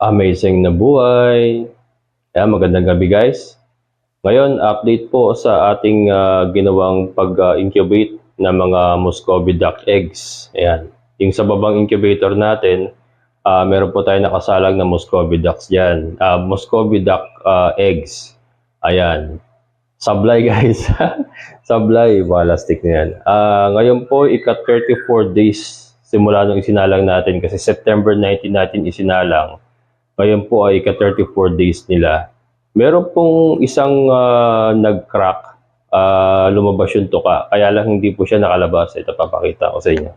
Amazing na buhay. Kaya magandang gabi guys. Ngayon, update po sa ating ah, ginawang pag-incubate ng mga Muscovy duck eggs. Ayan. Yung sa babang incubator natin, ah, meron po tayo nakasalang na Muscovy ducks dyan. Ah, Muscovy duck ah, eggs. Ayan. Sablay guys. Sablay. Balastik na yan. Ah, ngayon po, ika-34 days simula nung isinalang natin kasi September 19 natin isinalang. Ngayon po ay ika-34 days nila. Meron pong isang ah, nag-crack, ah, lumabas yung tuka. Kaya lang hindi po siya nakalabas. Ito papakita ko sa inyo.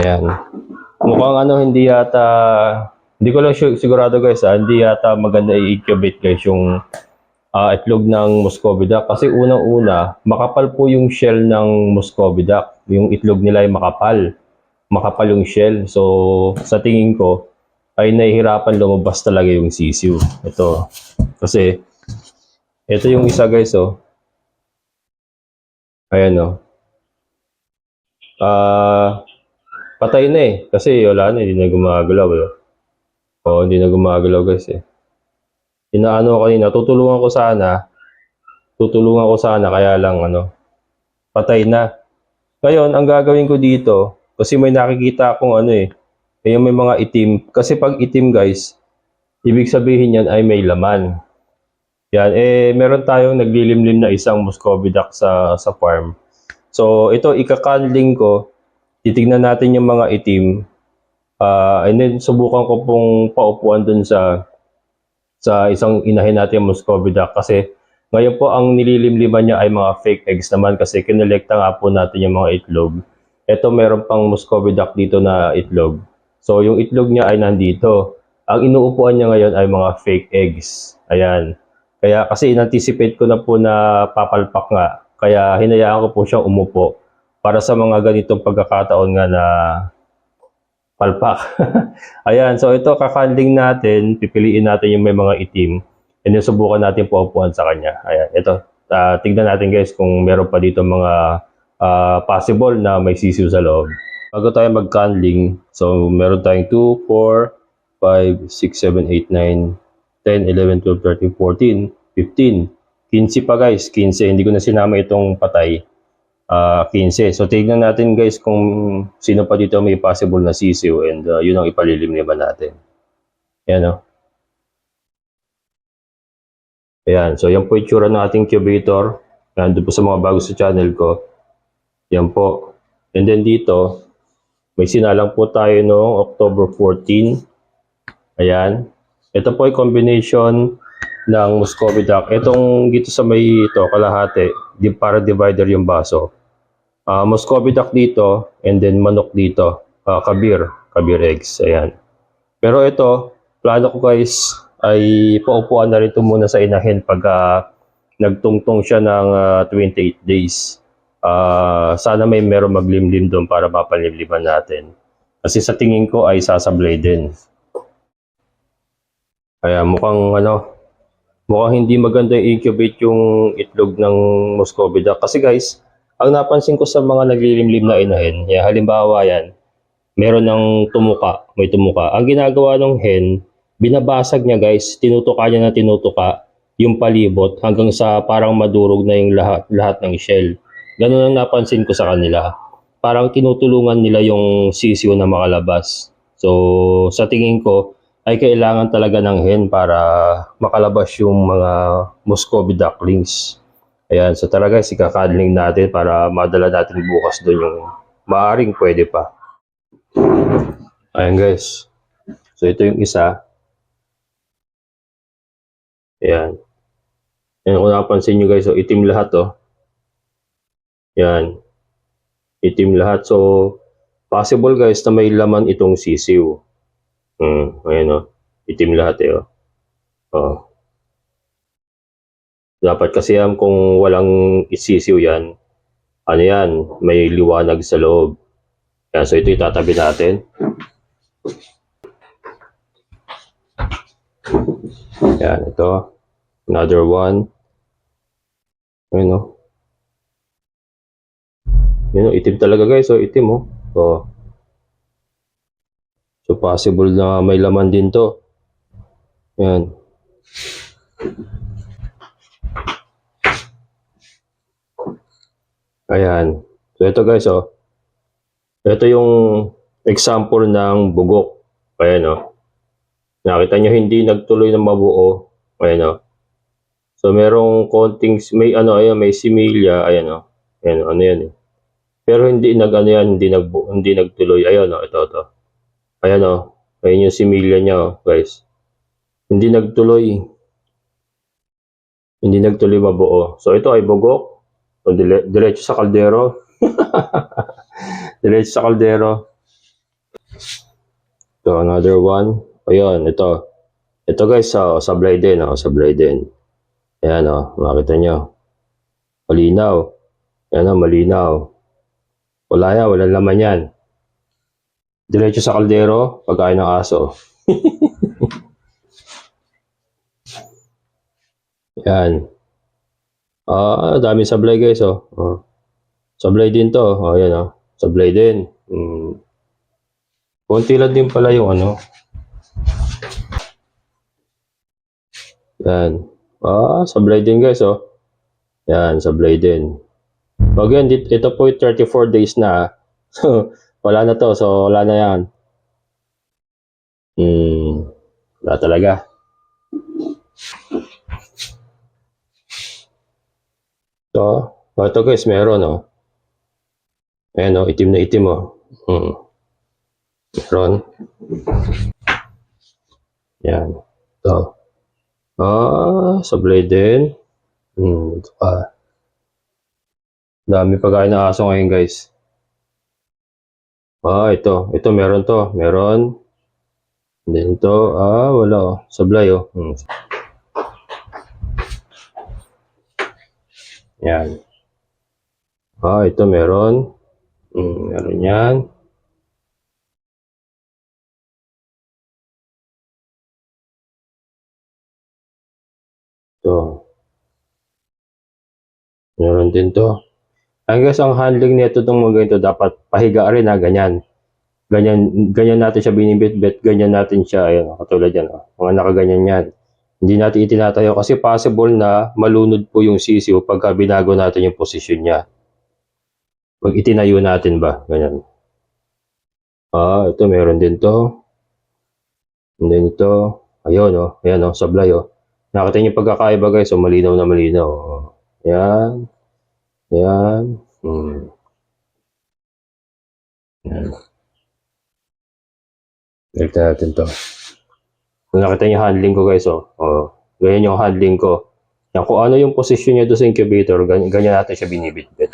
Ayan. Mukhang ano, hindi yata, hindi ko lang sigurado guys, ah, hindi yata maganda i-incubate guys yung ah, itlog ng Muscovy duck. Kasi unang-una, makapal po yung shell ng Muscovy duck. Yung itlog nila ay makapal. Makapal yung shell. So, sa tingin ko, ay nahihirapan lumabas talaga yung sisiu. Ito. Kasi, ito yung isa guys, oh. Ayan, oh. Ah, patay na eh. Kasi wala na, hindi na gumagalaw. Eh. Oo, hindi na gumagalaw guys eh. Inaano ko kanina, tutulungan ko sana. Tutulungan ko sana, kaya lang ano, patay na. Ngayon, ang gagawin ko dito, kasi may nakikita akong ano eh, yung may mga itim. Kasi pag itim guys, ibig sabihin yan ay may laman. Yan, eh, meron tayong naglilimlim na isang Muscovy duck sa, sa farm. So, ito, ikakandling ko, titignan natin yung mga itim. Ah, and then, subukan ko pong paupuan dun sa sa isang inahin natin Muscovy duck kasi ngayon po ang nililimliman niya ay mga fake eggs naman kasi kinolekta nga po natin yung mga itlog. Ito meron pang Muscovy duck dito na itlog. So yung itlog niya ay nandito. Ang inuupuan niya ngayon ay mga fake eggs. Ayan. Kaya kasi in-anticipate ko na po na papalpak nga. Kaya hinayaan ko po siyang umupo para sa mga ganitong pagkakataon nga na palpak. Ayan, so ito kakandling natin, pipiliin natin yung may mga itim and then subukan natin paupuan sa kanya. Ayan, ito. ah, tignan natin guys kung meron pa dito mga ah, possible na may sisiw sa loob. Bago tayo mag-candling, so meron tayong 2, 4, 5, 6, 7, 8, 9, 10, 11, 12, 13, 14, 15. 15 pa guys, 15. Hindi ko na sinama itong patay ah 15. So tignan natin guys kung sino pa dito may possible na sisiw and ah, yun ang ipalilimliman natin. Yan o. Ayan, so yan po yung tsura ng ating incubator. Nandun po sa mga bago sa channel ko. Yan po. And then dito, may sinalang po tayo noong October 14. Ayan. Ito po ay combination ng Muscovy duck. Itong dito sa may ito, kalahati, di para divider yung baso. Ah, Muscovy duck dito and then manok dito. Ah, kabir, kabir eggs. Ayan. Pero ito, plano ko guys ay paupuan na rin ito muna sa inahin pag ah, nagtungtong siya ng ah, 28 days. Ah, sana may meron maglimlim doon para mapalimliman natin. Kasi sa tingin ko ay sasablay din. Kaya mukhang ano, mukhang hindi maganda i-incubate yung itlog ng Muscovy duck. Kasi guys, ang napansin ko sa mga naglilimlim na inahin, ya, halimbawa yan, meron ng tumuka, may tumuka. Ang ginagawa ng hen, binabasag niya guys, tinutuka niya na tinutuka yung palibot hanggang sa parang madurog na yung lahat, lahat ng shell. Ganun ang napansin ko sa kanila. Parang tinutulungan nila yung sisiw na makalabas. So, sa tingin ko, ay kailangan talaga ng hen para makalabas yung mga Muscovy ducklings. Ayan, so tara guys, ikakadling natin para madala natin bukas doon yung maaring pwede pa. Ayan guys. So ito yung isa. Ayan. Ayan kung napansin nyo guys, so itim lahat oh. Ayan. Itim lahat. So, possible guys na may laman itong sisiw. Hmm, ayan oh. Itim lahat eh oh. Oh. Dapat kasi yan kung walang isisiw yan, ano yan, may liwanag sa loob. Yan, so ito itatabi natin. Yan, ito. Another one. Ayun o. Yun itim talaga guys. So, itim. Oh. So possible na may laman din to. Yan. Ayan. So ito guys, oh. Ito yung example ng bugok. Ayan, oh. Nakita nyo hindi nagtuloy ng mabuo. Ayan, oh. So merong konting, may ano, ayan, may similya. Ayan, oh. Ayan, ano yan, eh. Pero hindi nag, ano yan, hindi, nag, hindi nagtuloy. Ayan, oh, ito, ito. Ayan, oh. Ayan yung similya niya, oh, guys. Hindi nagtuloy. Hindi nagtuloy mabuo. So ito ay bugok. So, dire- diretso sa kaldero. diretso sa kaldero. So, another one. Ayun, ito. Ito guys, oh, sablay din. Oh, sablay din. Ayan, oh, makita nyo. Malinaw. Ayan, oh, malinaw. Wala yan, walang laman yan. Diretso sa kaldero, pagkain ng aso. Yan. Ah, dami sablay guys, oh. oh. Sablay din to. Oh, yan, oh. Sablay din. Mm. Konti lang din pala yung ano. Yan. Ah, sablay din guys, oh. Yan, sablay din. Again, dit- ito po yung 34 days na. ah. So, wala na to. So, wala na yan. Hmm. Wala talaga. So, ito guys, meron, oh. Ayan, oh, itim na itim, oh. Hmm. Meron. Yan. Ito. Ah, sablay din. Hmm, ito pa. Dami pagkain ng aso ngayon, guys. Ah, ito. Ito, meron to. Meron. Then ito, ah, wala, oh. Sablay, oh. Hmm. Yan. Ah, ito meron. Hmm, meron yan. Ito. Meron din to. Ang guys, ang handling nito itong mga ganito, dapat pahiga rin ha, ganyan. Ganyan, ganyan natin siya binibit-bit, ganyan natin siya, ayun, katulad yan, oh. mga nakaganyan yan. Hindi natin itinatayo kasi possible na malunod po yung sisiw pagka binago natin yung posisyon niya. Pag itinayo natin ba, ganyan. Ah, ito meron din to. And then ito, ayun oh, ayan oh, sablay oh. Nakita niyo pagkakaiba guys, so malinaw na malinaw. Oh. Yan. Hmm. Yan. Balik natin to. Kung nakita niyo handling ko guys, oh. oh ganyan yung handling ko. Yan, kung ano yung position niya doon sa incubator, ganyan, ganyan natin siya binibitbit.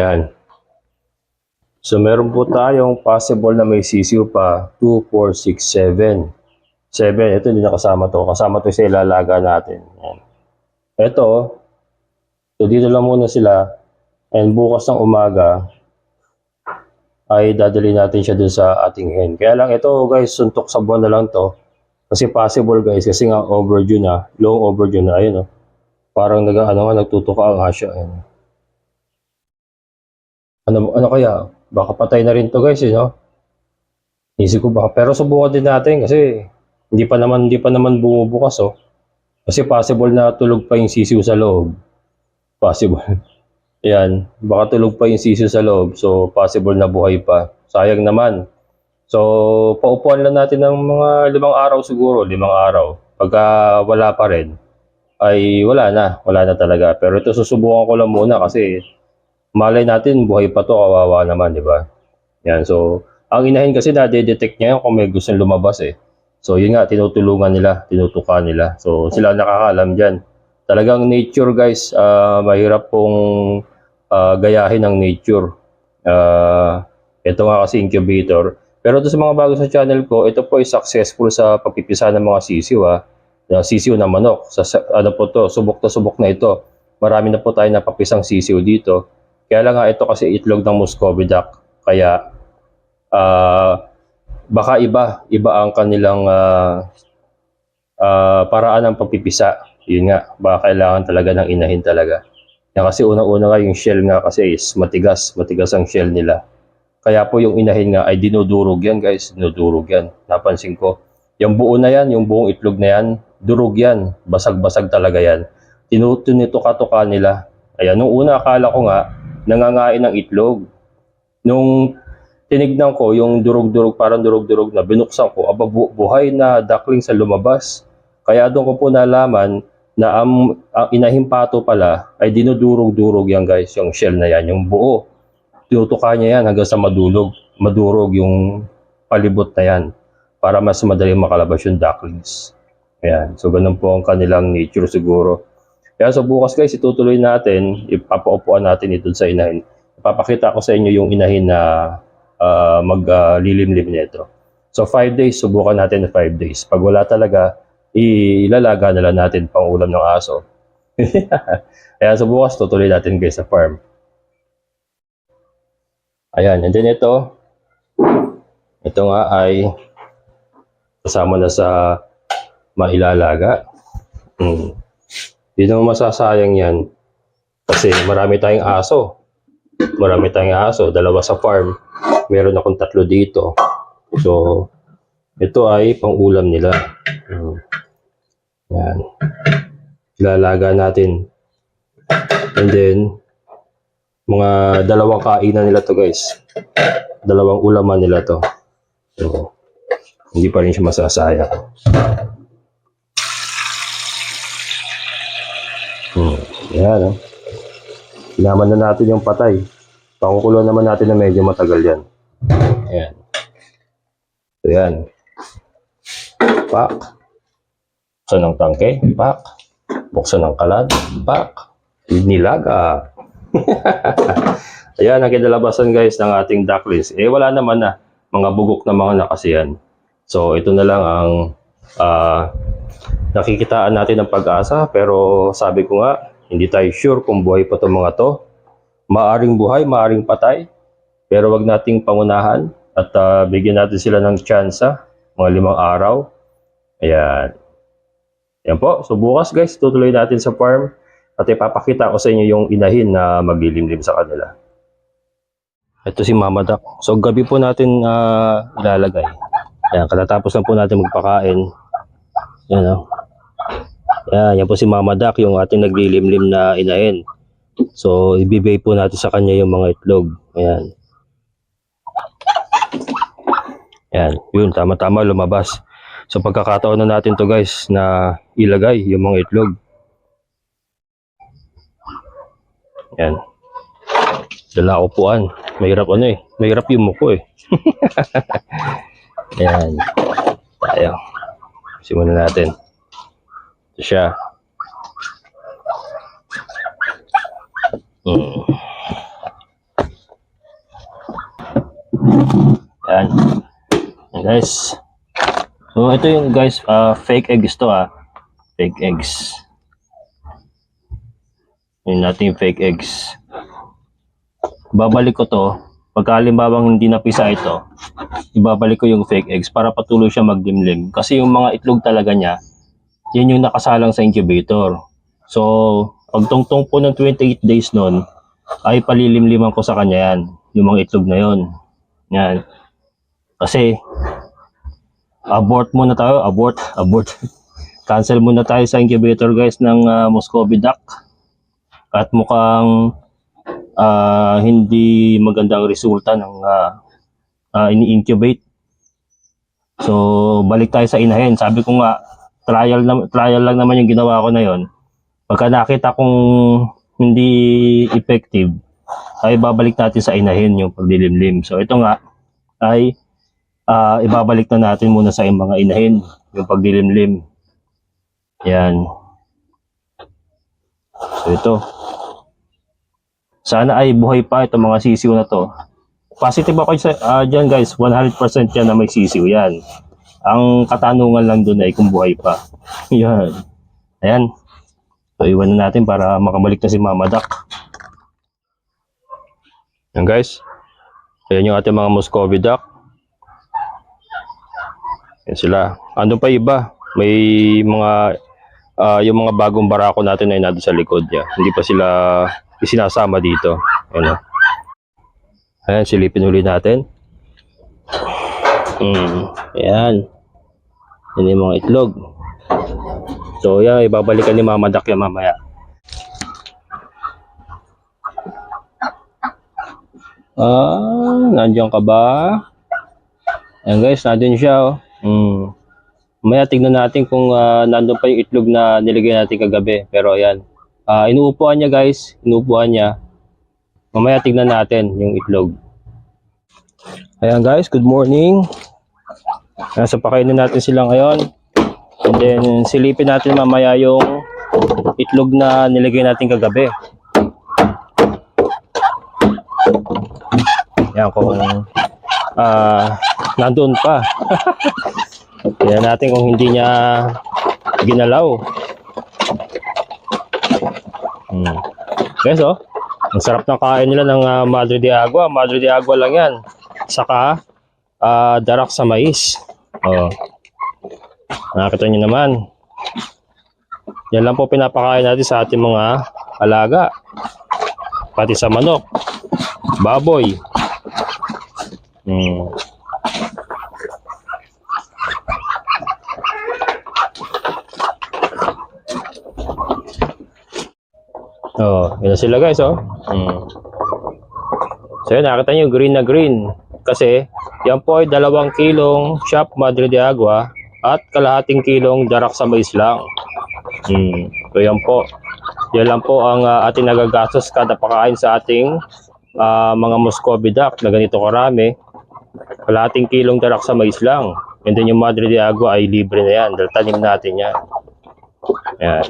Yan. So, meron po tayong possible na may sisiw pa. 2, 4, 6, 7. 7. Ito hindi na kasama to. Kasama to sa ilalaga natin. Yan. Ito. So, dito lang muna sila. And bukas ng umaga, ay dadali natin siya dun sa ating hen. Kaya lang ito guys, suntok sa buwan na lang to. Kasi possible guys, kasi nga overdue na, long overdue na, ayun oh. Parang nag, ano nagtutuka ang asya. Ayun. Ano, ano kaya? Baka patay na rin to guys, eh, no? Isip ko baka, pero subukan din natin kasi hindi pa naman, hindi pa naman bumubukas oh. Kasi possible na tulog pa yung sisiw sa loob. Possible. Yan, baka tulog pa yung sisiw sa loob, so possible na buhay pa. Sayang naman. So, paupuan lang natin ng mga limang araw siguro, limang araw. Pagka wala pa rin, ay wala na, wala na talaga. Pero ito susubukan ko lang muna kasi malay natin buhay pa to, kawawa naman, di ba? Yan, so, ang inahin kasi na-detect niya yun kung may gustong lumabas eh. So, yun nga, tinutulungan nila, tinutukan nila. So, sila nakakaalam dyan talagang nature guys, ah, mahirap pong ah, gayahin ng nature. Ah, ito nga kasi incubator. Pero ito sa mga bago sa channel ko, ito po ay successful sa pagpipisa ng mga sisiw ha. Na sisiw na manok. Sa, ano po to, subok na subok na ito. Marami na po tayo napapisang sisiw dito. Kaya lang nga ito kasi itlog ng Muscovy duck. Kaya ah, baka iba, iba ang kanilang ah, ah, paraan ng pagpipisa. Yun nga, baka kailangan talaga ng inahin talaga. Yan kasi unang-una nga yung shell nga kasi is matigas, matigas ang shell nila. Kaya po yung inahin nga ay dinudurog yan guys, dinudurog yan. Napansin ko, yung buo na yan, yung buong itlog na yan, durog yan, basag-basag talaga yan. Tinutuka-tuka nila. Ayan, nung una akala ko nga, nangangain ng itlog. Nung tinignan ko, yung durog-durog, parang durog-durog na, binuksan ko, aba bu- buhay na duckling sa lumabas. Kaya doon ko po nalaman na ang, ang inahimpato pala ay dinudurog-durog yan guys, yung shell na yan, yung buo. Tinutuka niya yan hanggang sa madulog, madurog yung palibot na yan para mas madali makalabas yung ducklings. Ayan, so ganun po ang kanilang nature siguro. Kaya sa bukas guys, itutuloy natin, ipapaupuan natin ito sa inahin. Ipapakita ko sa inyo yung inahin na uh, maglilimlim nito. So 5 days, subukan natin na 5 days. Pag wala talaga, ilalaga na lang natin pang ulam ng aso. Kaya sa bukas, tutuloy natin guys sa farm. Ayan, and then ito, ito nga ay kasama na sa mailalaga. Hmm. Hindi naman masasayang yan kasi marami tayong aso. Marami tayong aso, dalawa sa farm. Meron akong tatlo dito. So, ito ay pang-ulam nila. Hmm. Yan. Ilalaga natin. And then, mga dalawang kainan nila to guys. Dalawang ulaman nila to. So, hindi pa rin siya masasayang. Hmm. Yan, oh. Inaman na natin yung patay. Pakukulo naman natin na medyo matagal yan. Ayan. So, yan. Pak. Buksan ng tangke. Pak. Buksan ng kalan. Pak. Nilaga. Ayan, ang kinalabasan guys ng ating ducklings. Eh, wala naman na. Mga bugok na mga nakasiyan. So, ito na lang ang ah, nakikitaan natin ng pag-asa. Pero sabi ko nga, hindi tayo sure kung buhay pa itong mga to. Maaring buhay, maaring patay. Pero wag nating pangunahan at ah, bigyan natin sila ng tsansa, mga limang araw. Ayan. Yan po. So bukas guys, tutuloy natin sa farm at ipapakita ko sa inyo yung inahin na maglilimlim sa kanila. Ito si Mama Duck. So gabi po natin ah, ilalagay. Ayan, katatapos lang po natin magpakain. Yan o. Yan, yan po si Mama Duck, yung ating naglilimlim na inahin. So, ibibigay po natin sa kanya yung mga itlog. Ayan. Ayan, yun, tama-tama lumabas. So, pagkakataon na natin to guys, na ilagay yung mga itlog. Ayan. Dala upuan. Mahirap ano eh. Mahirap yung muko eh. Ayan. Tayo. Simulan natin. Ito siya. Hmm. Ayan. Ayan guys. So ito yung guys, ah, fake eggs to ah. Fake eggs. Yun natin fake eggs. Babalik ko to. Pagka halimbawang hindi napisa ito, ibabalik ko yung fake eggs para patuloy siya magdimlim. Kasi yung mga itlog talaga niya, yan yung nakasalang sa incubator. So, pagtungtong po ng 28 days nun, ay palilimliman ko sa kanya yan, yung mga itlog na yon. Yan. Kasi, abort muna tayo, abort, abort. Cancel muna tayo sa incubator guys ng uh, Muscovy duck. At mukhang ah, hindi magandang resulta ng ah, ah, ini-incubate. So, balik tayo sa inahin. Sabi ko nga, trial, na, trial lang naman yung ginawa ko na yon. Pagka nakita kong hindi effective, ay babalik natin sa inahin yung pagdilimlim. So, ito nga ay ah, ibabalik na natin muna sa mga inahin yung pagdilimlim. Yan. So, ito. Sana ay buhay pa itong mga sisiw na to. Positive ako sa ah, dyan guys, 100% yan na may sisiw yan. Ang katanungan lang doon ay kung buhay pa. yan. Ayan. So iwan na natin para makabalik na si Mama Duck. Yan guys. Ayan yung ating mga Muscovy Duck. Yan sila. Andun pa iba. May mga ah, yung mga bagong barako natin ay nandun sa likod niya. Hindi pa sila isinasama dito. Ayan o. Ayan, silipin ulit natin. Hmm, ayan. Yan yung mga itlog. So, yan, ibabalikan ni Mama Dak yan mamaya. Ah, nandiyan ka ba? Ayan guys, nandun siya oh. Hmm. Mamaya tignan natin kung ah, nandun pa yung itlog na nilagay natin kagabi. Pero ayan. Ah, inuupuan niya guys. Inuupuan niya. Mamaya tignan natin yung itlog. Ayan guys, good morning. Nasa pakainin natin sila ngayon. And then silipin natin mamaya yung itlog na nilagay natin kagabi. Yan kung ah nandun pa. Tingnan natin kung hindi niya ginalaw. Hmm. Guys, oh. Ang sarap ng kain nila ng ah, Madre de Agua. Madre de Agua lang yan. Saka ah, darak sa mais. Oh. Nakita niyo naman. Yan lang po pinapakain natin sa ating mga alaga. Pati sa manok. Baboy. Hmm. Na sila guys, oh. Hmm. So yun, nakita nyo, green na green. Kasi, yan po ay dalawang kilong Shop Madre de Agua at kalahating kilong darak sa mais lang. Hmm. So yan po. Yan lang po ang ah, ating nagagastos kada pakain sa ating ah, mga Muscovy duck na ganito karami. Kalahating kilong darak sa mais lang. And then yung Madre de Agua ay libre na yan. Dahil tanim natin yan. Yan.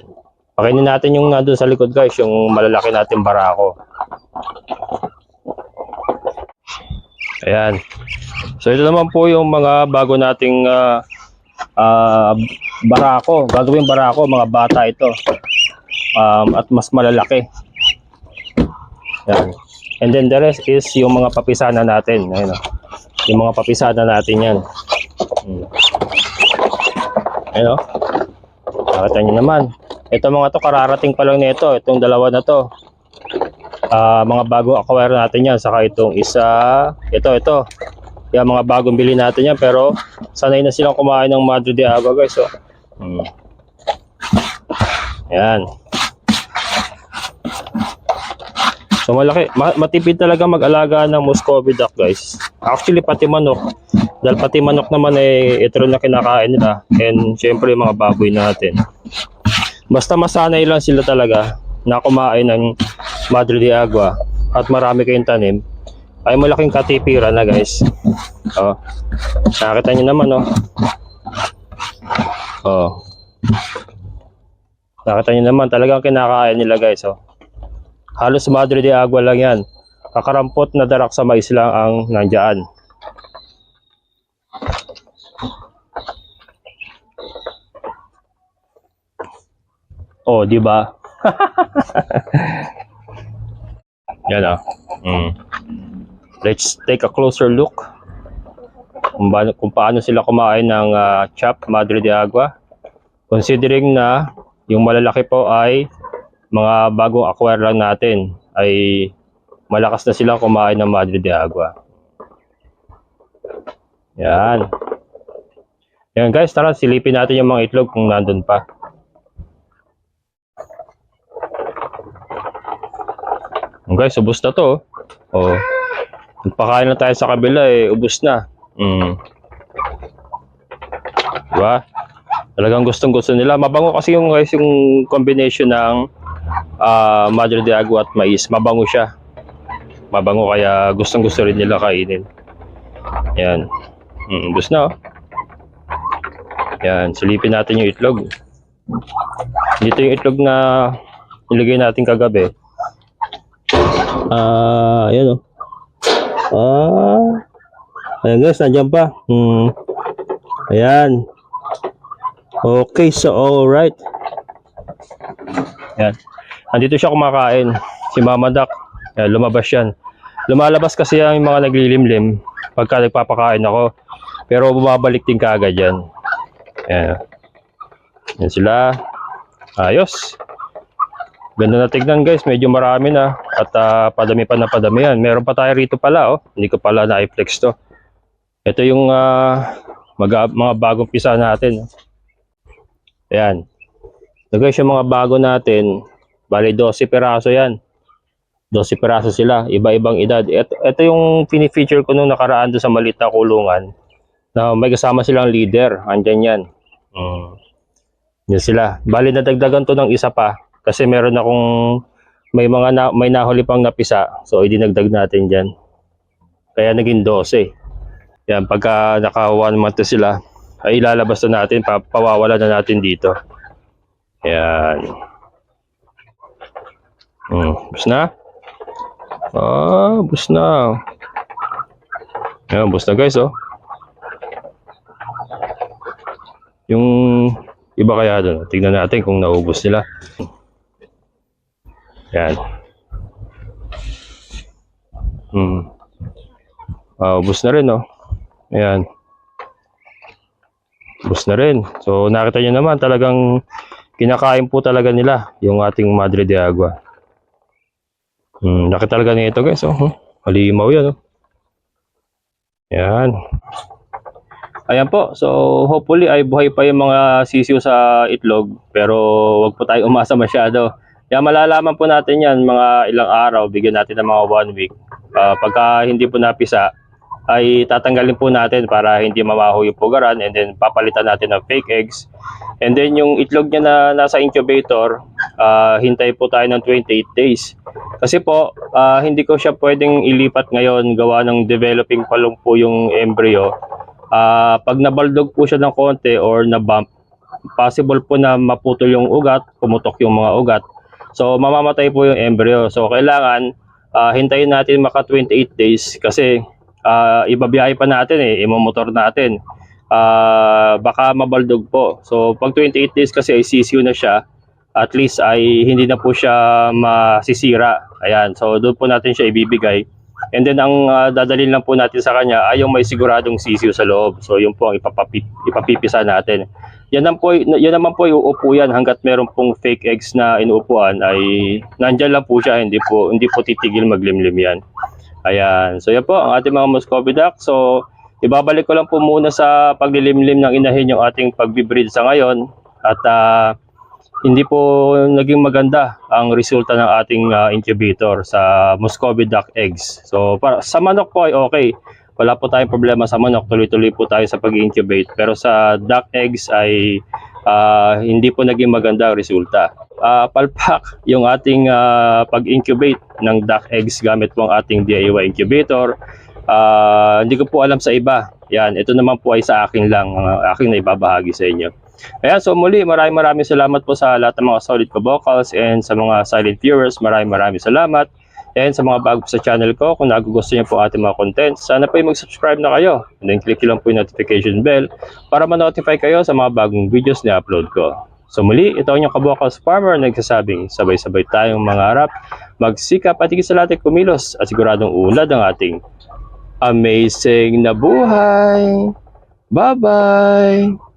Pakainin natin yung nandun sa likod guys, yung malalaki natin barako. Ayan. So ito naman po yung mga bago nating ah, ah, barako. Gagawin barako, mga bata ito. Um, at mas malalaki. Ayan. And then the rest is yung mga papisana natin. Ayan, oh. Yung mga papisana natin yan. Hmm. Ayan o. Nakita nyo naman. Ito mga to, kararating pa lang nito. Itong dalawa na to. Ah, mga bago acquire natin yan. Saka itong isa. Ito, ito. Yan, mga bagong bili natin yan. Pero, sanay na silang kumain ng Madre de Agua, guys. Oh. Hmm. Yan. So malaki, ma- matipid talaga mag-alaga ng Muscovy duck guys. Actually pati manok. Dahil pati manok naman eh ito na kinakain nila. And syempre yung mga baboy natin. Basta masanay lang sila talaga na kumain ng Madre de Agua at marami kayong tanim ay malaking katipiran na guys. Oh. Nakita niyo naman oh. Oh. Nakita niyo naman talagang kinakain nila guys oh. Halos Madre de Agua lang yan. Kakarampot na darak sa mais lang ang nandyan. Oh, di ba? Yan ah. Mm. Let's take a closer look kung, ba- kung paano sila kumain ng ah, chop Madre de Agua. Considering na yung malalaki po ay mga bagong acquire lang natin ay malakas na sila kumain ng Madre de Agua. Yan. Yan guys, tara silipin natin yung mga itlog kung nandun pa. Guys, ubos na to. Oh. Nagpakain na tayo sa kabila eh, ubos na. Mm. Diba? Talagang gustong gusto nila. Mabango kasi yung guys yung combination ng ah Madre de Agua at mais. Mabango siya. Mabango kaya gustong gusto rin nila kainin. Yan. Mm, ubos na oh. Yan, silipin natin yung itlog. Dito yung itlog na nilagay natin kagabi. Ah, ayan oh. Ah. Ayan guys, nandiyan pa. Hmm. Ayan. Okay, so alright. Yan. Andito siya kumakain. Si Mama Duck. Yan, lumabas yan. Lumalabas kasi yung mga naglilimlim pagka nagpapakain ako. Pero bumabalik din kaagad yan. Yan. Yan sila. Ayos. Ganda na tignan guys, medyo marami na at ah, padami pa na padami yan. Meron pa tayo rito pala oh. Hindi ko pala na-flex to. Ito yung ah, mag- mga bagong pisa natin. Ayan. So guys, yung mga bago natin, bali 12 peraso yan. 12 peraso sila, iba-ibang edad. Ito, ito yung fini-feature ko nung nakaraan doon sa maliit na kulungan na may kasama silang leader. Andyan yan. Mm. Yan sila. Bali nadagdagan to ng isa pa kasi meron akong may mga na, may nahuli pang napisa. So idinagdag natin diyan. Kaya naging 12. Yan pagka naka one month na sila ay ilalabas na natin, pa, pawawala na natin dito. Yan. Hmm, bus na? Ah, bus na. Yan, bus na guys, oh. Yung iba kaya doon, tignan natin kung naubos nila. Yan. Hmm. Ah, ubos na rin, oh. Ayan. Ubos na rin. So, nakita nyo naman, talagang kinakain po talaga nila yung ating Madre de Agua. Hmm, laki talaga nito guys, oh. Hmm, Halimaw yan, oh. Yan. Ayan po. So, hopefully ay buhay pa yung mga sisiw sa itlog. Pero wag po tayo umasa masyado. Yan, malalaman po natin yan mga ilang araw. Bigyan natin ng mga one week. Ah, pagka hindi po napisa, ay tatanggalin po natin para hindi mamaho yung pugaran and then papalitan natin ng fake eggs. And then yung itlog niya na nasa incubator, ah, hintay po tayo ng 28 days. Kasi po, ah, hindi ko siya pwedeng ilipat ngayon gawa ng developing pa po yung embryo. Ah, pag nabaldog po siya ng konti or na-bump, possible po na maputol yung ugat, pumutok yung mga ugat. So, mamamatay po yung embryo. So, kailangan ah, hintayin natin maka 28 days kasi ah, ibabiyahe pa natin eh, imomotor natin. Ah, baka mabaldog po. So, pag 28 days kasi ay sisiw na siya, at least ay hindi na po siya masisira. Ayan, so doon po natin siya ibibigay. And then ang ah, dadalhin lang po natin sa kanya ay yung may siguradong sisiw sa loob. So yun po ang ipapapip, ipapipisa natin. Yan, naman po, yan naman po yung uupo yan hanggat meron pong fake eggs na inuupuan ay nandyan lang po siya, hindi po, hindi po titigil maglimlim yan. Ayan, so yan po ang ating mga Muscovy duck. So ibabalik ko lang po muna sa paglilimlim ng inahin yung ating pagbibreed sa ngayon. At ah, hindi po naging maganda ang resulta ng ating ah, incubator sa Muscovy duck eggs. So para sa manok po ay okay. Wala po tayong problema sa manok, tuloy-tuloy po tayo sa pag-incubate. Pero sa duck eggs ay ah, hindi po naging maganda ang resulta. Ah, palpak yung ating ah, pag-incubate ng duck eggs gamit po ang ating DIY incubator. Ah, hindi ko po alam sa iba. Yan, ito naman po ay sa akin lang, ang aking na ibabahagi sa inyo. Ayan, so muli, maraming maraming salamat po sa lahat ng mga solid ko vocals and sa mga silent viewers, maraming maraming salamat. And sa mga bago sa channel ko, kung nagugustuhan niyo po ating mga content, sana po mag-subscribe na kayo. And then click lang po yung notification bell para ma-notify kayo sa mga bagong videos na upload ko. So muli, ito ang inyong kabokals farmer na nagsasabing sabay-sabay tayong mangarap, magsikap at higit sa lahat kumilos at siguradong ulad ang ating amazing na buhay. Bye-bye!